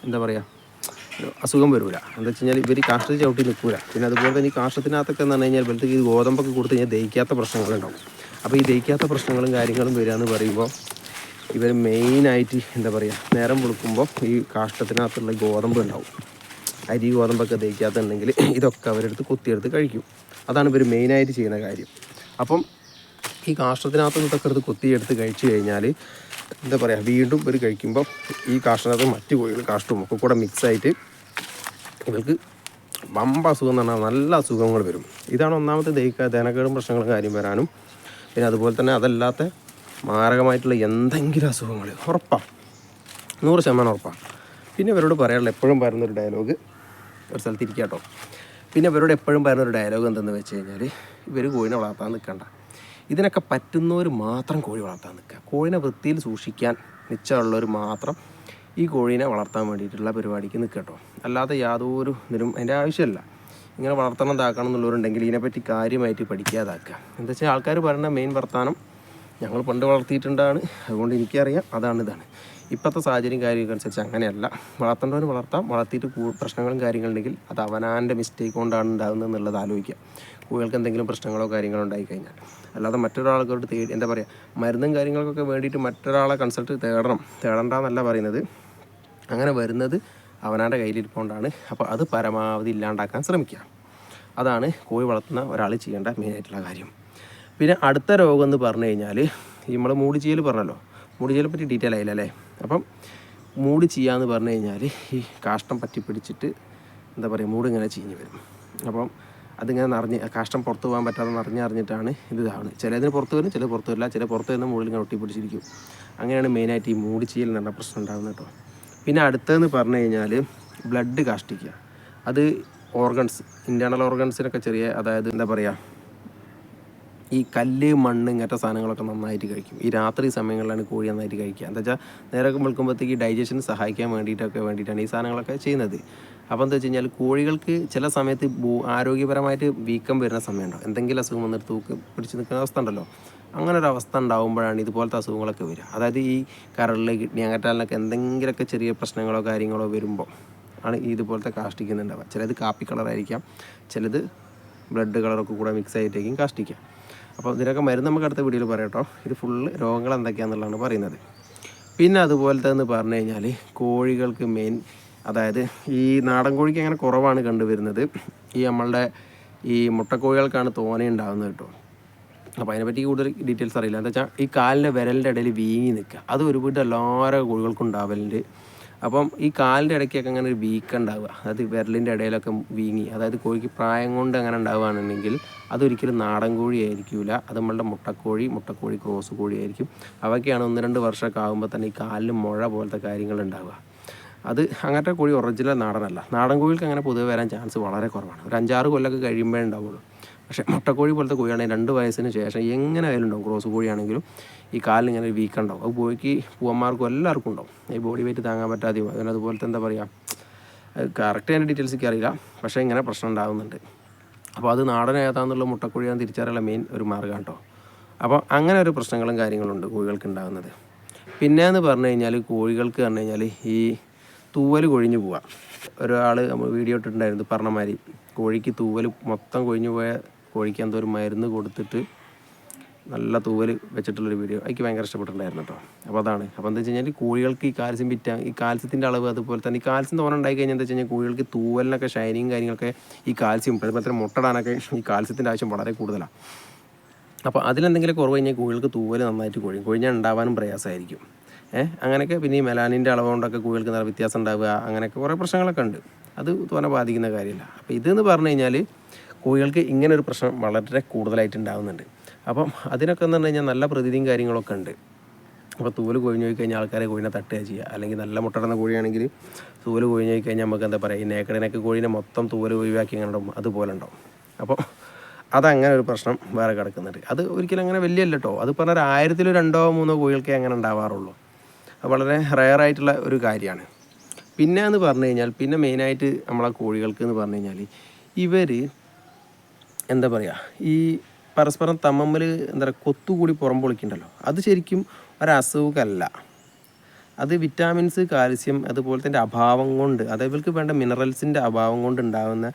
എന്താ പറയുക? അസുഖം വരില്ല എന്താ വെച്ച് കഴിഞ്ഞാൽ ഇവർ കാഷ്ടത്തിൽ ചവിട്ടി നിൽക്കില്ല പിന്നെ അതുപോലെ തന്നെ ഈ കാഷ്ടത്തിനകത്തൊക്കെ എന്ന് പറഞ്ഞു കഴിഞ്ഞാൽ ഇവർക്ക് ഈ ഗോതമ്പൊക്കെ കൊടുത്ത് കഴിഞ്ഞാൽ ദഹിക്കാത്ത പ്രശ്നങ്ങളുണ്ടാവും അപ്പോൾ ഈ ദഹിക്കാത്ത പ്രശ്നങ്ങളും കാര്യങ്ങളും വരിക എന്ന് പറയുമ്പോൾ ഇവർ മെയിനായിട്ട് എന്താ പറയുക നേരം പുളിക്കുമ്പോൾ ഈ കാഷ്ടത്തിനകത്തുള്ള ഗോതമ്പ് ഉണ്ടാവും. അരി ഗോതമ്പൊക്കെ ദഹിക്കാത്തുണ്ടെങ്കിൽ ഇതൊക്കെ അവരെടുത്ത് കുത്തിയെടുത്ത് കഴിക്കും. അതാണ് ഇവർ മെയിനായിട്ട് ചെയ്യുന്ന കാര്യം. അപ്പം ഈ കാഷ്ടത്തിനകത്ത് നിന്നൊക്കെ എടുത്ത് കുത്തിയെടുത്ത് കഴിച്ചു കഴിഞ്ഞാൽ എന്താ പറയുക വീണ്ടും ഇവർ കഴിക്കുമ്പോൾ ഈ കാഷ്ടത്തിനകത്ത് മറ്റു കോഴികൾ കാഷ്ടവും ഒക്കെ കൂടെ മിക്സായിട്ട് ഇവർക്ക് വമ്പ അസുഖം എന്ന് പറഞ്ഞാൽ നല്ല അസുഖങ്ങൾ വരും. ഇതാണ് ഒന്നാമത്തെ ദഹിക്ക ദഹനക്കേടും പ്രശ്നങ്ങളും കാര്യം വരാനും. പിന്നെ അതുപോലെ തന്നെ അതല്ലാത്ത മാരകമായിട്ടുള്ള എന്തെങ്കിലും അസുഖങ്ങൾ ഉറപ്പാണ് നൂറ് ശതമാനം ഉറപ്പാണ് പിന്നെ ഇവരോട് പറയാനുള്ള എപ്പോഴും പറയുന്നൊരു ഡയലോഗ് ഒരു സ്ഥലത്ത് ഇരിക്കാട്ടോ. കേട്ടോ പിന്നെ ഇവരോട് എപ്പോഴും പറയുന്നൊരു ഡയലോഗ് എന്തെന്ന് വെച്ച് കഴിഞ്ഞാൽ ഇവർ കോഴിനെ വളർത്താൻ നിൽക്കണ്ട ഇതിനൊക്കെ പറ്റുന്നവർ മാത്രം കോഴി വളർത്താൻ നിൽക്കുക. കോഴിനെ വൃത്തിയിൽ സൂക്ഷിക്കാൻ നിശ്ചയമുള്ളവർ മാത്രം ഈ കോഴീനെ വളർത്താൻ വേണ്ടിയിട്ടുള്ള പരിപാടിക്ക് നിൽക്കുക കേട്ടോ. അല്ലാതെ യാതൊരു ഇതിനും അതിന്റെ ആവശ്യമില്ല. ഇങ്ങനെ വളർത്തണം ഇതാക്കണം എന്നുള്ളവരുണ്ടെങ്കിൽ ഇതിനെപ്പറ്റി കാര്യമായിട്ട് പഠിക്കാതാക്കുക. എന്താ വെച്ചാൽ ആൾക്കാർ പറയുന്ന മെയിൻ വർത്താനം ഞങ്ങൾ പണ്ട് വളർത്തിയിട്ടുണ്ടാണ് അതുകൊണ്ട് എനിക്കറിയാം അതാണ് ഇതാണ്. ഇപ്പോഴത്തെ സാഹചര്യം കാര്യമൊക്കെ അനുസരിച്ച് അങ്ങനെയല്ല. വളർത്തേണ്ടവന് വളർത്താം വളർത്തിയിട്ട് പ്രശ്നങ്ങളും കാര്യങ്ങളുണ്ടെങ്കിൽ അത് അവനാന്റെ മിസ്റ്റേക്ക് കൊണ്ടാണ് ഉണ്ടാകുന്നത് എന്നുള്ളത് ആലോചിക്കുക. കോഴികൾക്ക് എന്തെങ്കിലും പ്രശ്നങ്ങളോ കാര്യങ്ങളോ ഉണ്ടായി കഴിഞ്ഞാൽ അല്ലാതെ മറ്റൊരാൾക്കോട്ട് തേടി എന്താ പറയുക മരുന്നും കാര്യങ്ങൾക്കൊക്കെ വേണ്ടിയിട്ട് മറ്റൊരാളെ കൺസൾട്ട് തേടണം. തേടണ്ടെന്നല്ല പറയുന്നത്. അങ്ങനെ വരുന്നത് അവനാന്റെ കയ്യിലിരിപ്പോണ്ടാണ് അപ്പോൾ അത് പരമാവധി ഇല്ലാണ്ടാക്കാൻ ശ്രമിക്കുക. അതാണ് കോഴി വളർത്തുന്ന ഒരാൾ ചെയ്യേണ്ട മെയിനായിട്ടുള്ള കാര്യം. പിന്നെ അടുത്ത രോഗം എന്ന് പറഞ്ഞു കഴിഞ്ഞാൽ നമ്മൾ മൂടി ചെയ്യൽ പറഞ്ഞല്ലോ. മൂടി ചെയ്യലെ പറ്റി ഡീറ്റെയിൽ ആയില്ല അല്ലേ? അപ്പം മൂടി ചെയ്യാന്ന് പറഞ്ഞു കഴിഞ്ഞാൽ ഈ കാഷ്ടം പറ്റി പിടിച്ചിട്ട് എന്താ പറയുക മൂടിങ്ങനെ ചീഞ്ഞ് വരും. അപ്പം അതിങ്ങനെ നിറഞ്ഞ് കാഷ്ടം പുറത്ത് പോകാൻ പറ്റാതെ നിറഞ്ഞറിഞ്ഞിട്ടാണ് ഇത് ഇതാവുന്നത് ചിലതിന് പുറത്ത് വരും ചില പുറത്ത് വരില്ല. ചില പുറത്ത് വരുന്ന മുകളിൽ ഇങ്ങനെ ഒട്ടിപ്പിടിച്ചിരിക്കും അങ്ങനെയാണ് മെയിനായിട്ട് ഈ മൂടി നല്ല പ്രശ്നം ഉണ്ടാകുന്നത് കേട്ടോ. പിന്നെ അടുത്തതെന്ന് പറഞ്ഞു കഴിഞ്ഞാൽ ബ്ലഡ് കാഷ്ടിക്കുക. അത് ഓർഗൻസ് ഇന്റേർണൽ ഓർഗൻസിനൊക്കെ ചെറിയ അതായത് എന്താ പറയുക ഈ കല്ല് മണ്ണ് ഇങ്ങനത്തെ സാധനങ്ങളൊക്കെ നന്നായിട്ട് കഴിക്കും. ഈ രാത്രി സമയങ്ങളിലാണ് കോഴി നന്നായിട്ട് കഴിക്കുക. എന്താ വെച്ചാൽ നേരെ വിളിക്കുമ്പോഴത്തേക്ക് ഡൈജഷന് സഹായിക്കാൻ വേണ്ടിയിട്ടൊക്കെ വേണ്ടിയിട്ടാണ് ഈ സാധനങ്ങളൊക്കെ ചെയ്യുന്നത്. അപ്പോൾ എന്താ വെച്ച് കഴിഞ്ഞാൽ കോഴികൾക്ക് ചില സമയത്ത് ആരോഗ്യപരമായിട്ട് വീക്കം വരുന്ന സമയമുണ്ടോ? എന്തെങ്കിലും അസുഖം വന്നിട്ട് തൂക്ക് പിടിച്ച് നിൽക്കുന്ന അവസ്ഥ ഉണ്ടല്ലോ. അങ്ങനെ ഒരു അവസ്ഥ ഉണ്ടാകുമ്പോഴാണ് ഇതുപോലത്തെ അസുഖങ്ങളൊക്കെ വരിക. അതായത് ഈ കരളിൽ കിഡ്നി അങ്ങനത്തെ എന്തെങ്കിലുമൊക്കെ ചെറിയ പ്രശ്നങ്ങളോ കാര്യങ്ങളോ വരുമ്പോൾ ആണ് ഇതുപോലത്തെ കാഷ്ടിക്കുന്നുണ്ടാവുക. ചിലത് കാപ്പി കളറായിരിക്കാം ചിലത് ബ്ലഡ് കളറൊക്കെ കൂടെ മിക്സ് ആയിട്ടായിരിക്കും കാഷ്ടിക്കുക. അപ്പോൾ ഇതിനൊക്കെ മരുന്ന് നമുക്ക് അടുത്ത വീഡിയോയിൽ പറയാം കേട്ടോ. ഇത് ഫുള്ള് രോഗങ്ങൾ എന്തൊക്കെയാണെന്നുള്ളതാണ് പറയുന്നത്. പിന്നെ അതുപോലത്തെ എന്ന് പറഞ്ഞു കഴിഞ്ഞാൽ കോഴികൾക്ക് മെയിൻ അതായത് ഈ നാടൻ കോഴിക്ക് അങ്ങനെ കുറവാണ് കണ്ടുവരുന്നത്. ഈ നമ്മളുടെ ഈ മുട്ടക്കോഴികൾക്കാണ് തോനെ ഉണ്ടാകുന്നത് കേട്ടോ. അപ്പോൾ അതിനെപ്പറ്റി കൂടുതൽ ഡീറ്റെയിൽസ് അറിയില്ല. എന്താ വെച്ചാൽ ഈ കാലിന്റെ വിരലിന്റെ ഇടയിൽ വീങ്ങി നിൽക്കുക. അത് ഒരുപാട് എല്ലാവരും കോഴികൾക്കും ഉണ്ടാവലുണ്ട്. അപ്പം ഈ കാലിന്റെ ഇടയ്ക്കൊക്കെ അങ്ങനെ ഒരു വീക്കം ഉണ്ടാവുക. അതായത് വിരലിന്റെ ഇടയിലൊക്കെ വീങ്ങി അതായത് കോഴിക്ക് പ്രായം കൊണ്ട് അങ്ങനെ ഉണ്ടാവുകയാണെന്നുണ്ടെങ്കിൽ അതൊരിക്കലും നാടൻ കോഴി ആയിരിക്കില്ല അത് നമ്മളുടെ മുട്ടക്കോഴി മുട്ടക്കോഴി ക്രോസ് കോഴി ആയിരിക്കും. അവയ്ക്കാണ് ഒന്ന് രണ്ട് വർഷമൊക്കെ ആകുമ്പോൾ തന്നെ ഈ കാലിൽ മുഴ പോലത്തെ കാര്യങ്ങൾ ഉണ്ടാവുക. അത് അങ്ങനത്തെ കോഴി ഒറിജിനൽ നാടനല്ല. നാടൻ കോഴിക്ക് അങ്ങനെ പൊതുവെ വരാൻ ചാൻസ് വളരെ കുറവാണ്. ഒരു അഞ്ചാറ് കൊല്ലമൊക്കെ കഴിയുമ്പോഴേ ഉണ്ടാവുള്ളൂ. പക്ഷേ മുട്ടക്കോഴി പോലത്തെ കോഴിയാണെങ്കിൽ രണ്ട് വയസ്സിന് ശേഷം എങ്ങനെ ആയാലും ഉണ്ടാവും. ക്രോസ് കോഴിയാണെങ്കിലും ഈ കാലിൽ ഇങ്ങനെ ഒരു വീക്ക് ഉണ്ടാവും. അത് കോഴിക്ക് പൂവന്മാർക്കും എല്ലാവർക്കും ഉണ്ടാവും. ഈ ബോഡി വെയിറ്റ് താങ്ങാൻ പറ്റാതെയും അതിന് അതുപോലത്തെ എന്താ പറയുക കറക്റ്റ് അതിന്റെ ഡീറ്റെയിൽസ് എനിക്ക് അറിയില്ല. പക്ഷേ ഇങ്ങനെ പ്രശ്നം ഉണ്ടാകുന്നുണ്ട് അപ്പോൾ അത് നാടൻ ഏതാന്നുള്ള മുട്ടക്കോഴിയാന്ന് തിരിച്ചറിയാനുള്ള മെയിൻ ഒരു മാർഗം കേട്ടോ. അപ്പോൾ അങ്ങനെ ഒരു പ്രശ്നങ്ങളും കാര്യങ്ങളും ഉണ്ട് കോഴികൾക്ക് ഉണ്ടാകുന്നത്. പിന്നെ എന്ന് പറഞ്ഞു കഴിഞ്ഞാൽ കോഴികൾക്ക് പറഞ്ഞു കഴിഞ്ഞാൽ ഈ തൂവൽ കൊഴിഞ്ഞു പോവുക ഒരാൾ നമ്മൾ വീഡിയോ ഇട്ടിട്ടുണ്ടായിരുന്നു പറഞ്ഞ മാതിരി. കോഴിക്ക് തൂവൽ മൊത്തം കൊഴിഞ്ഞു പോയ കോഴിക്ക് എന്തോ ഒരു മരുന്ന് കൊടുത്തിട്ട് നല്ല തൂവൽ വെച്ചിട്ടുള്ളൊരു വീഡിയോ എനിക്ക് ഭയങ്കര ഇഷ്ടപ്പെട്ടിട്ടുണ്ടായിരുന്നു കേട്ടോ. അപ്പോൾ അതാണ്. അപ്പോൾ എന്താ വെച്ച് കഴിഞ്ഞാൽ കോഴികൾക്ക് ഈ കാൽസ്യം വിറ്റാ ഈ കാൽസ്യത്തിന്റെ അളവ് അതുപോലെ തന്നെ ഈ കാൽസ്യം തോന്നെ ഉണ്ടായി കഴിഞ്ഞാൽ എന്താ വെച്ച് കഴിഞ്ഞാൽ കോഴികൾക്ക് തൂവലിനൊക്കെ ഷൈനിങ് കാര്യങ്ങളൊക്കെ ഈ കാൽസ്യം അതുപോലെ മുട്ടടാനൊക്കെ ഈ കാൽസ്യത്തിന്റെ ആവശ്യം വളരെ കൂടുതലാണ് അപ്പോൾ അതിലെന്തെങ്കിലും കുറവ് കഴിഞ്ഞാൽ കോഴികൾക്ക് തൂവൽ നന്നായിട്ട് കൊഴിയും. കൊഴിഞ്ഞാൽ ഉണ്ടാവാനും പ്രയാസമായിരിക്കും. അങ്ങനെയൊക്കെ പിന്നെ ഈ മെലാനിന്റെ അളവ് കൊണ്ടൊക്കെ കോഴികൾക്ക് നല്ല വ്യത്യാസം ഉണ്ടാവുക അങ്ങനെയൊക്കെ കുറേ പ്രശ്നങ്ങളൊക്കെ ഉണ്ട്. അത് തോനെ ബാധിക്കുന്ന കാര്യമില്ല. അപ്പോൾ ഇതെന്ന് പറഞ്ഞു കഴിഞ്ഞാൽ കോഴികൾക്ക് ഇങ്ങനെ ഒരു പ്രശ്നം വളരെ കൂടുതലായിട്ട് ഉണ്ടാകുന്നുണ്ട് അപ്പം അതിനൊക്കെ എന്ന് പറഞ്ഞു കഴിഞ്ഞാൽ നല്ല പ്രതിവിധിയും കാര്യങ്ങളൊക്കെ ഉണ്ട്. അപ്പോൾ തൂൽ കൊഴിഞ്ഞു പോയി കഴിഞ്ഞാൽ ആൾക്കാരെ കോഴിനെ തട്ടുക ചെയ്യുക. അല്ലെങ്കിൽ നല്ല മുട്ടടുന്ന കോഴിയാണെങ്കിൽ തൂൽ കൊഴിഞ്ഞു പോയി കഴിഞ്ഞാൽ നമുക്ക് എന്താ പറയുക ഈ നേക്കടിനൊക്കെ കോഴിനെ മൊത്തം തൂൽ ഒഴിവാക്കി ഉണ്ടാവും അതുപോലെ ഉണ്ടാവും. അപ്പോൾ അതങ്ങനെ ഒരു പ്രശ്നം വേറെ കിടക്കുന്നുണ്ട്. അത് ഒരിക്കലും അങ്ങനെ വലിയല്ല അത് പറഞ്ഞാൽ ആയിരത്തിലോ രണ്ടോ മൂന്നോ കോഴികൾക്കേ അങ്ങനെ ഉണ്ടാവാറുള്ളൂ. വളരെ റെയർ ആയിട്ടുള്ള ഒരു കാര്യമാണ്. പിന്നെ എന്ന് പറഞ്ഞു കഴിഞ്ഞാൽ പിന്നെ മെയിനായിട്ട് നമ്മളെ കോഴികൾക്ക് എന്ന് പറഞ്ഞു കഴിഞ്ഞാൽ ഇവർ എന്താ പറയുക ഈ പരസ്പരം തമ്മമ്മൽ എന്താ പറയുക കൊത്തുകൂടി പുറം പൊളിക്കുന്നുണ്ടല്ലോ അത് ശരിക്കും ഒരസുഖമല്ല. അത് വിറ്റാമിൻസ് കാൽസ്യം അതുപോലെ തന്നെ അഭാവം കൊണ്ട് അതേപോലെ വേണ്ട മിനറൽസിന്റെ അഭാവം കൊണ്ട് ഉണ്ടാകുന്ന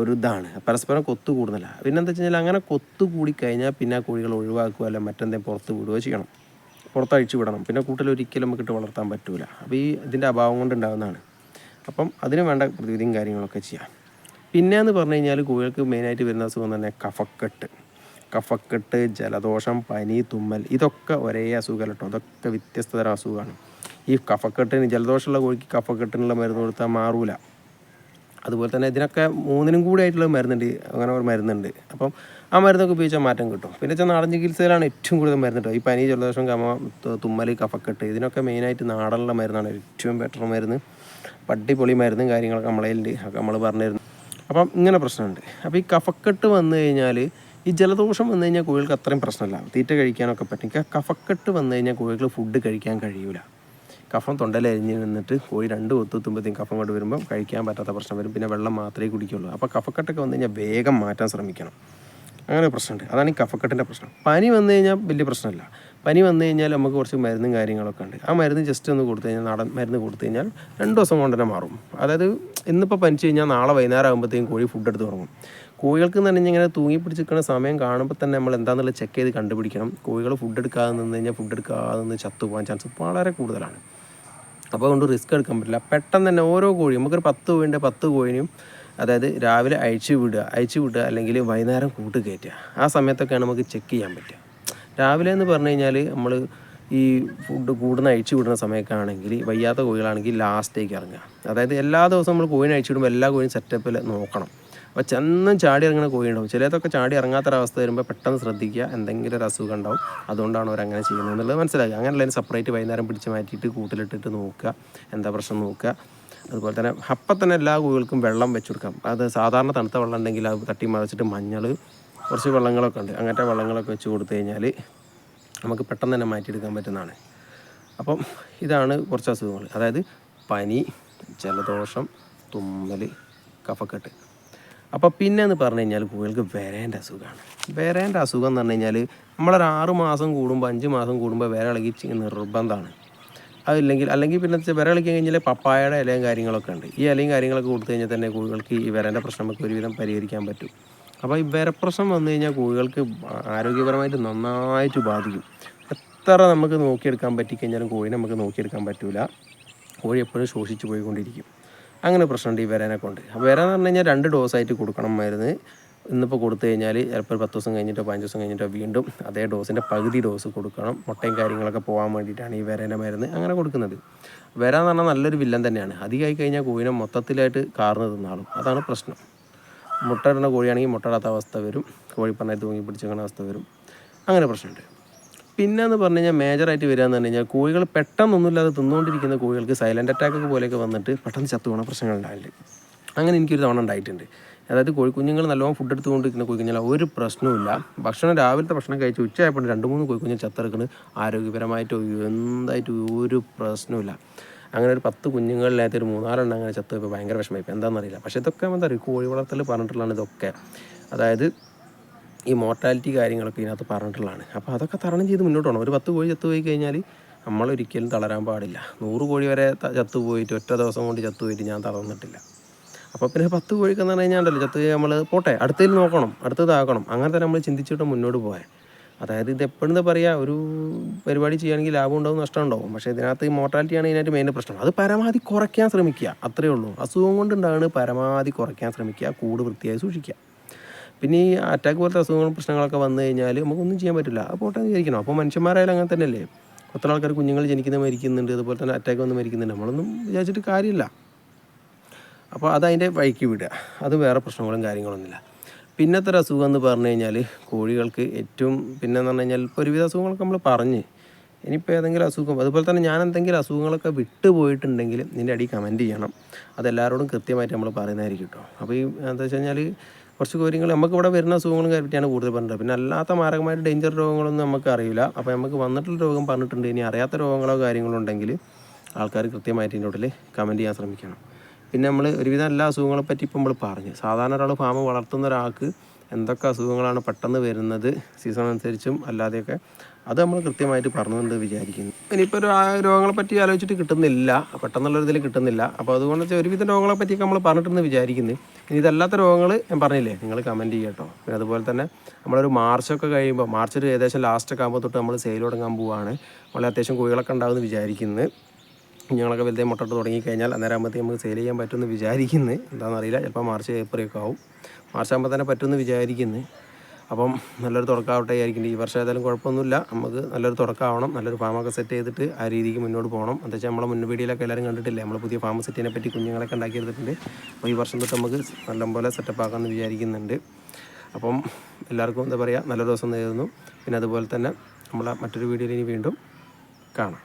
ഒരു ഇതാണ്. പരസ്പരം കൊത്തു കൂടുന്നില്ല. പിന്നെ എന്താ വെച്ച് കഴിഞ്ഞാൽ അങ്ങനെ കൊത്തു കൂടി കഴിഞ്ഞാൽ പിന്നെ കോഴികൾ ഒഴിവാക്കുക അല്ല മറ്റെന്തെങ്കിലും പുറത്ത് വിടുകയോ ചെയ്യണം. പുറത്തഴിച്ചു വിടണം. പിന്നെ കൂട്ടിൽ ഒരിക്കലും നമുക്ക് ഇട്ട് വളർത്താൻ പറ്റില്ല അപ്പോൾ ഈ ഇതിന്റെ അഭാവം കൊണ്ട് ഉണ്ടാകുന്നതാണ് അപ്പം അതിന് വേണ്ട പ്രതിവിധിയും കാര്യങ്ങളൊക്കെ ചെയ്യാം. പിന്നെ എന്ന് പറഞ്ഞു കഴിഞ്ഞാൽ കോഴികൾക്ക് മെയിനായിട്ട് വരുന്ന അസുഖം തന്നെ കഫക്കെട്ട്. കഫക്കെട്ട് ജലദോഷം പനി തുമ്മൽ ഇതൊക്കെ ഒരേ അസുഖമല്ല കേട്ടോ അതൊക്കെ വ്യത്യസ്ത തരം അസുഖമാണ്. ഈ കഫക്കെട്ടിന് ജലദോഷമുള്ള കോഴിക്ക് കഫക്കെട്ടിനുള്ള മരുന്ന് കൊടുത്താൽ മാറൂല. അതുപോലെ തന്നെ ഇതിനൊക്കെ മൂന്നിനും കൂടി ആയിട്ടുള്ള മരുന്നുണ്ട്. അങ്ങനെ ഒരു മരുന്നുണ്ട്. അപ്പം ആ മരുന്നൊക്കെ ഉപയോഗിച്ചാൽ മാറ്റം കിട്ടും. പിന്നെ വെച്ചാൽ നാടൻ ചികിത്സയിലാണ് ഏറ്റവും കൂടുതൽ മരുന്ന് കേട്ടോ ഈ പനി ജലദോഷം കമ തുമ്മൽ കഫക്കെട്ട് ഇതിനൊക്കെ മെയിനായിട്ട് നാടനുള്ള മരുന്നാണ് ഏറ്റവും ബെറ്റർ മരുന്ന്. പട്ടിപ്പൊളി മരുന്നും കാര്യങ്ങളൊക്കെ നമ്മളതിലുണ്ട് അതൊക്കെ നമ്മൾ പറഞ്ഞിരുന്നു അപ്പം ഇങ്ങനെ പ്രശ്നമുണ്ട്. അപ്പോൾ ഈ കഫക്കെട്ട് വന്നു കഴിഞ്ഞാൽ ഈ ജലദോഷം വന്നു കഴിഞ്ഞാൽ കോഴികൾക്ക് അത്രയും പ്രശ്നമില്ല. തീറ്റ കഴിക്കാനൊക്കെ പറ്റും. കഫക്കെട്ട് വന്നു കഴിഞ്ഞാൽ കോഴികൾ ഫുഡ് കഴിക്കാൻ കഴിയൂല. കഫം തൊണ്ടയിൽ അരിഞ്ഞ് നിന്നിട്ട് കോഴി രണ്ട് കൊത്തുത്തുമ്പോഴത്തേക്കും കഫം കൊണ്ട് വരുമ്പോൾ കഴിക്കാൻ പറ്റാത്ത പ്രശ്നം വരും. പിന്നെ വെള്ളം മാത്രമേ കുടിക്കുള്ളൂ. അപ്പോൾ കഫക്കെട്ടൊക്കെ വന്നു കഴിഞ്ഞാൽ വേഗം മാറ്റാൻ ശ്രമിക്കണം. അങ്ങനെ ഒരു പ്രശ്നമുണ്ട്. അതാണ് ഈ കഫക്കെട്ടിന്റെ പ്രശ്നം. പനി വന്നു കഴിഞ്ഞാൽ വലിയ പ്രശ്നമല്ല. പനി വന്നു കഴിഞ്ഞാൽ നമുക്ക് കുറച്ച് മരുന്നും കാര്യങ്ങളൊക്കെ ഉണ്ട്. ആ മരുന്ന് ജസ്റ്റ് ഒന്ന് കൊടുത്തു കഴിഞ്ഞാൽ നാടൻ മരുന്ന് കൊടുത്തു കഴിഞ്ഞാൽ രണ്ട് ദിവസം കൊണ്ട് തന്നെ മാറും. അതായത് ഇന്നിപ്പോൾ പനിച്ചു കഴിഞ്ഞാൽ നാളെ വൈകുന്നേരം ആകുമ്പോഴത്തേക്കും കോഴി ഫുഡ് എടുത്ത് തുടങ്ങും. കോഴികൾക്ക് എന്ന് പറഞ്ഞാൽ ഇങ്ങനെ തൂങ്ങി പിടിച്ചിരിക്കുന്ന സമയം കാണുമ്പോൾ തന്നെ നമ്മൾ എന്താണെന്നുള്ളത് ചെക്ക് ചെയ്ത് കണ്ടുപിടിക്കണം. കോഴികൾ ഫുഡ് എടുക്കാതെ നിന്ന് കഴിഞ്ഞാൽ ഫുഡ് എടുക്കാതെ നിന്ന് ചത്തുപോകാൻ ചാൻസ് വളരെ കൂടുതലാണ്. അപ്പോൾ അതുകൊണ്ട് റിസ്ക് എടുക്കാൻ പറ്റില്ല. പെട്ടെന്ന് തന്നെ ഓരോ കോഴിയും നമുക്കൊരു പത്ത് കോഴിന്റെ പത്ത് കോഴിനും അതായത് രാവിലെ അഴിച്ചു വിടുക അഴിച്ചു വിടുക അല്ലെങ്കിൽ വൈകുന്നേരം കൂട്ട് കയറ്റുക. ആ സമയത്തൊക്കെയാണ് നമുക്ക് ചെക്ക് ചെയ്യാൻ പറ്റുക. രാവിലെ എന്ന് പറഞ്ഞു കഴിഞ്ഞാൽ നമ്മൾ ഈ ഫുഡ് കൂടുന്ന അഴിച്ചു വിടുന്ന സമയമൊക്കെ ആണെങ്കിൽ വയ്യാത്ത കോഴികളാണെങ്കിൽ ലാസ്റ്റേക്ക് ഇറങ്ങുക. അതായത് എല്ലാ ദിവസവും നമ്മൾ കോഴിനെ അഴിച്ചു വിടുമ്പോൾ എല്ലാ കോഴിയും സെറ്റപ്പിൽ നോക്കണം. അപ്പോൾ ചെന്നും ചാടി ഇറങ്ങുന്ന കോഴി ഉണ്ടാവും ചിലതൊക്കെ ചാടി ഇറങ്ങാത്തൊരവസ്ഥ വരുമ്പോൾ പെട്ടെന്ന് ശ്രദ്ധിക്കുക. എന്തെങ്കിലും ഒരു അസുഖം ഉണ്ടാവും. അതുകൊണ്ടാണ് അവരങ്ങനെ ചെയ്യുന്നത് എന്നുള്ളത് മനസ്സിലാക്കുക. അങ്ങനെയുള്ള സെപ്പറേറ്റ് വൈകുന്നേരം പിടിച്ച് മാറ്റിയിട്ട് കൂട്ടിലിട്ടിട്ട് നോക്കുക. എന്താ പ്രശ്നം നോക്കുക. അതുപോലെ തന്നെ അപ്പം തന്നെ എല്ലാ കോഴികൾക്കും വെള്ളം വെച്ച് കൊടുക്കാം. അത് സാധാരണ തണുത്ത വെള്ളം ഉണ്ടെങ്കിൽ അത് തട്ടി മറിച്ചിട്ട് മഞ്ഞൾ കുറച്ച് വെള്ളങ്ങളൊക്കെ ഉണ്ട്. അങ്ങനത്തെ വെള്ളങ്ങളൊക്കെ വെച്ച് കൊടുത്തു കഴിഞ്ഞാൽ നമുക്ക് പെട്ടെന്ന് തന്നെ മാറ്റിയെടുക്കാൻ പറ്റുന്നതാണ്. അപ്പം ഇതാണ് കുറച്ച് അസുഖങ്ങൾ. അതായത് പനി ജലദോഷം തുമ്മൽ കഫക്കെട്ട്. അപ്പോൾ പിന്നെ എന്ന് പറഞ്ഞു കഴിഞ്ഞാൽ കോഴികൾക്ക് വരേണ്ട അസുഖമാണ്. വരേണ്ട അസുഖം എന്ന് പറഞ്ഞു കഴിഞ്ഞാൽ നമ്മളൊരു ആറ് മാസം കൂടുമ്പോൾ അഞ്ച് മാസം കൂടുമ്പോൾ വിര ഇളകി നിർബന്ധമാണ്. അതില്ലെങ്കിൽ അല്ലെങ്കിൽ പിന്നെ വിര ഇളക്കി കഴിഞ്ഞാൽ പപ്പായയുടെ ഇലയും കാര്യങ്ങളൊക്കെ ഉണ്ട്. ഈ ഇലയും കാര്യങ്ങളൊക്കെ കൊടുത്തു കഴിഞ്ഞാൽ തന്നെ കോഴികൾക്ക് ഈ വിരേന്റെ പ്രശ്നമൊക്കെ നമുക്ക് ഒരുവിധം പരിഹരിക്കാൻ പറ്റും. അപ്പോൾ ഈ വിരപ്രശ്നം വന്നു കഴിഞ്ഞാൽ കോഴികൾക്ക് ആരോഗ്യപരമായിട്ട് നന്നായിട്ട് ബാധിക്കും. എത്ര നമുക്ക് നോക്കിയെടുക്കാൻ പറ്റിക്കഴിഞ്ഞാലും കോഴിനെ നമുക്ക് നോക്കിയെടുക്കാൻ പറ്റില്ല കോഴി എപ്പോഴും ശോഷിച്ചു പോയിക്കൊണ്ടിരിക്കും. അങ്ങനെ പ്രശ്നമുണ്ട് ഈ വരനെ കൊണ്ട്. അപ്പോൾ വര എന്ന് പറഞ്ഞു കഴിഞ്ഞാൽ രണ്ട് ഡോസായിട്ട് കൊടുക്കണം മരുന്ന് ഇന്നിപ്പോൾ കൊടുത്തു കഴിഞ്ഞാൽ ചിലപ്പോൾ ഒരു പത്ത് ദിവസം കഴിഞ്ഞിട്ടോ പതിനഞ്ച് ദിവസം കഴിഞ്ഞിട്ടോ വീണ്ടും അതേ ഡോസിന്റെ പകുതി ഡോസ് കൊടുക്കണം. മുട്ടയും കാര്യങ്ങളൊക്കെ പോകാൻ വേണ്ടിയിട്ടാണ് ഈ വരേന്റെ മരുന്ന് അങ്ങനെ കൊടുക്കുന്നത്. വര എന്ന് പറഞ്ഞാൽ നല്ലൊരു വില്ലൻ തന്നെയാണ്. അധികമായി കഴിഞ്ഞാൽ കോഴിനെ മൊത്തത്തിലായിട്ട് കാർന്ന് തിന്നാളും അതാണ് പ്രശ്നം. മുട്ട ഇടുന്ന കോഴിയാണെങ്കിൽ മുട്ട ഇടാത്ത അവസ്ഥ വരും. കോഴി പറഞ്ഞാൽ തൂങ്ങി പിടിച്ചിരിക്കുന്ന അവസ്ഥ വരും. അങ്ങനെ പ്രശ്നമുണ്ട്. പിന്നെ എന്ന് പറഞ്ഞു കഴിഞ്ഞാൽ മേജറായിട്ട് വരിക എന്ന് പറഞ്ഞു കഴിഞ്ഞാൽ കോഴികൾ പെട്ടെന്നൊന്നുമില്ലാതെ തിന്നുകൊണ്ടിരിക്കുന്ന കോഴികൾക്ക് സൈലന്റ് അറ്റാക്ക് പോലെയൊക്കെ വന്നിട്ട് പെട്ടെന്ന് ചത്തു പോകണ പ്രശ്നങ്ങൾ ഉണ്ടായിട്ടുണ്ട് അങ്ങനെ എനിക്കൊരു തവണ ഉണ്ടായിട്ടുണ്ട്. അതായത് കോഴിക്കുഞ്ഞുങ്ങൾ നല്ലോണം ഫുഡ് എടുത്തുകൊണ്ടിരിക്കുന്ന കോഴിക്കുഞ്ഞാൽ ഒരു പ്രശ്നവുമില്ല ഭക്ഷണം രാവിലത്തെ ഭക്ഷണം കഴിച്ച് ഉച്ചയായപ്പോൾ രണ്ട് മൂന്ന് കോഴിക്കുഞ്ഞ് ചത്തെടുക്കുന്നത് ആരോഗ്യപരമായിട്ടോ എന്തായിട്ടോ ഒരു പ്രശ്നവുമില്ല അങ്ങനെ ഒരു പത്ത് കുഞ്ഞുങ്ങളിലായിട്ട് ഒരു മൂന്നാലെണ്ണം അങ്ങനെ ചത്തു പോയപ്പോൾ ഭയങ്കര വിഷമമായി. ഇപ്പോൾ എന്താണെന്നറിയില്ല. പക്ഷേ ഇതൊക്കെ എന്താ പറയുക കോഴി വളർത്തൽ പറഞ്ഞിട്ടുള്ളതാണ് ഇതൊക്കെ. അതായത് ഈ മോർട്ടാലിറ്റി കാര്യങ്ങളൊക്കെ ഇതിനകത്ത് പറഞ്ഞിട്ടുള്ളതാണ്. അപ്പോൾ അതൊക്കെ തരണം ചെയ്ത് മുന്നോട്ട് പോകണം. ഒരു പത്ത് കോഴി ചത്തുപോയി കഴിഞ്ഞാൽ നമ്മളൊരിക്കലും തളരാൻ പാടില്ല. നൂറ് കോഴി വരെ ചത്തുപോയിട്ട് ഒറ്റ ദിവസം കൊണ്ട് ചത്തുപോയിട്ട് ഞാൻ തളർന്നിട്ടില്ല. അപ്പോൾ പിന്നെ പത്ത് കോഴിക്ക് എന്ന് പറഞ്ഞു കഴിഞ്ഞാൽ ഉണ്ടല്ലോ ചത്ത് നമ്മൾ പോട്ടെ അടുത്തതിൽ നോക്കണം അടുത്തതാക്കണം അങ്ങനെ തന്നെ നമ്മൾ ചിന്തിച്ചിട്ട് മുന്നോട്ട് പോകാൻ അതായത് ഇത് എപ്പോഴും എന്താ പറയുക ഒരു പരിപാടി ചെയ്യുകയാണെങ്കിൽ ലാഭം ഉണ്ടാവും നഷ്ടം ഉണ്ടാവും. പക്ഷേ ഇതിനകത്ത് ഈ മോർട്ടാലിറ്റിയാണ് ഇതിനകത്ത് മെയിൻ പ്രശ്നം. അത് പരമാവധി കുറയ്ക്കാൻ ശ്രമിക്കുക. അത്രയേ ഉള്ളൂ. അസുഖം കൊണ്ടുണ്ടാണ് പരമാവധി കുറയ്ക്കാൻ ശ്രമിക്കുക. കൂട് വൃത്തിയായി സൂക്ഷിക്കുക. പിന്നെ ഈ അറ്റാക്ക് പോലത്തെ അസുഖങ്ങളും പ്രശ്നങ്ങളൊക്കെ വന്നു കഴിഞ്ഞാൽ നമുക്കൊന്നും ചെയ്യാൻ പറ്റില്ല. അപ്പോൾ പോട്ടെ വിചാരിക്കണം അപ്പോൾ മനുഷ്യന്മാരായാലും അങ്ങനെ തന്നെയല്ലേ? ഒത്തിരി ആൾക്കാർ കുഞ്ഞുങ്ങൾ ജനിക്കുന്നത് മരിക്കുന്നുണ്ട് അതുപോലെ തന്നെ അറ്റാക്ക് വന്ന് മരിക്കുന്നുണ്ട്. നമ്മളൊന്നും വിചാരിച്ചിട്ട് കാര്യമില്ല. അപ്പോൾ അതതിന്റെ വഴിക്ക് വിടുക. അത് വേറെ പ്രശ്നങ്ങളും കാര്യങ്ങളൊന്നുമില്ല. പിന്നത്തെ ഒരു അസുഖം എന്ന് പറഞ്ഞു കഴിഞ്ഞാൽ കോഴികൾക്ക് ഏറ്റവും പിന്നെ എന്ന് പറഞ്ഞു കഴിഞ്ഞാൽ ഇപ്പോൾ ഒരുവിധ അസുഖങ്ങളൊക്കെ നമ്മൾ പറഞ്ഞ് ഇനിയിപ്പോൾ ഏതെങ്കിലും അസുഖം അതുപോലെ തന്നെ ഞാൻ എന്തെങ്കിലും അസുഖങ്ങളൊക്കെ വിട്ടുപോയിട്ടുണ്ടെങ്കിൽ നിന്റെ അടി കമന്റ് ചെയ്യണം. അതെല്ലാവരോടും കൃത്യമായിട്ട് നമ്മൾ പറയുന്നതായിരിക്കും കേട്ടോ. അപ്പോൾ ഈ എന്താ വെച്ച് കഴിഞ്ഞാൽ കുറച്ച് കാര്യങ്ങൾ നമുക്ക് ഇവിടെ വരുന്ന അസുഖങ്ങളും കാര്യമായിട്ടാണ് കൂടുതൽ പറഞ്ഞത്. പിന്നെ അല്ലാത്ത മാരകമായ ഡേഞ്ചർ രോഗങ്ങളൊന്നും നമുക്ക് അറിയില്ല. അപ്പോൾ നമുക്ക് വന്നിട്ടുള്ള രോഗം പറഞ്ഞിട്ടുണ്ട്. ഇനി അറിയാത്ത രോഗങ്ങളോ കാര്യങ്ങളോ ഉണ്ടെങ്കിൽ ആൾക്കാർ കൃത്യമായിട്ട് ഇതിന്റെ ഉള്ളിൽ കമന്റ് ചെയ്യാൻ ശ്രമിക്കണം. പിന്നെ നമ്മൾ ഒരുവിധം എല്ലാ അസുഖങ്ങളെ പറ്റി ഇപ്പോൾ നമ്മൾ പറഞ്ഞു. സാധാരണ ഒരാൾ ഫാം വളർത്തുന്ന ഒരാൾക്ക് എന്തൊക്കെ അസുഖങ്ങളാണ് പെട്ടെന്ന് വരുന്നത്? സീസൺ അനുസരിച്ചും അല്ലാതെയൊക്കെ അത് നമ്മൾ കൃത്യമായിട്ട് പറഞ്ഞുകൊണ്ട് വിചാരിക്കുന്നു. ഇനിയിപ്പോൾ രോഗങ്ങളെ പറ്റി ആലോചിച്ചിട്ട് കിട്ടുന്നില്ല. പെട്ടെന്നുള്ള ഇതിൽ കിട്ടുന്നില്ല. അപ്പോൾ അതുകൊണ്ട് വെച്ചാൽ ഒരുവിധം രോഗങ്ങളെ പറ്റിയൊക്കെ നമ്മൾ പറഞ്ഞിട്ടെന്ന് വിചാരിക്കുന്നു. ഇനി ഇതല്ലാത്ത രോഗങ്ങൾ ഞാൻ പറഞ്ഞില്ലേ? നിങ്ങൾ കമന്റ് ചെയ്യട്ടോ. പിന്നെ അതുപോലെ തന്നെ നമ്മളൊരു മാർച്ചൊക്കെ കഴിയുമ്പോൾ മാർച്ച് ഒരു ഏകദേശം ലാസ്റ്റൊക്കെ ആകുമ്പോൾ തൊട്ട് നമ്മൾ സെയിൽ തുടങ്ങാൻ പോവുകയാണ് വളരെ അത്യാവശ്യം കോഴികളൊക്കെ ഉണ്ടാവുമെന്ന് വിചാരിക്കുന്നു. ഞങ്ങളൊക്കെ വലുതായി മുട്ടട്ട് തുടങ്ങിക്കഴിഞ്ഞാൽ അന്നേരം ആകുമ്പോഴത്തേക്ക് നമുക്ക് സെയിൽ ചെയ്യാൻ പറ്റുമെന്ന് വിചാരിക്കുന്നു. എന്താണെന്നറിയില്ല ചിലപ്പോൾ മാർച്ച് ഏപ്രിൽ ഒക്കെ ആവും. മാർച്ച് ആകുമ്പോൾ തന്നെ പറ്റുമെന്ന് വിചാരിക്കുന്നു. അപ്പം നല്ലൊരു തുടക്കമാവട്ടെ ആയിരിക്കും ഈ വർഷം ഏതായാലും കുഴപ്പമൊന്നുമില്ല. നമുക്ക് നല്ലൊരു തുടക്കമാവണം. നല്ലൊരു ഫാമൊക്കെ സെറ്റ് ചെയ്തിട്ട് ആ രീതിക്ക് മുന്നോട്ട് പോകണം. എന്താ വെച്ചാൽ നമ്മളെ മുൻ വീഡിയോയിലൊക്കെ എല്ലാവരും കണ്ടിട്ടില്ലേ? നമ്മൾ പുതിയ ഫാം സെറ്റിനെ പറ്റി കുഞ്ഞുങ്ങളൊക്കെ ഉണ്ടാക്കിയെടുത്തിട്ടുണ്ട് അപ്പോൾ ഈ വർഷം തൊട്ട് നമുക്ക് നല്ലപോലെ സെറ്റപ്പ് ആക്കാമെന്ന് വിചാരിക്കുന്നുണ്ട്. അപ്പം എല്ലാവർക്കും എന്താ പറയുക നല്ലൊരു ദിവസം നേരുന്നു. പിന്നെ അതുപോലെ തന്നെ നമ്മളെ മറ്റൊരു വീഡിയോയിൽ ഇനി വീണ്ടും കാണാം.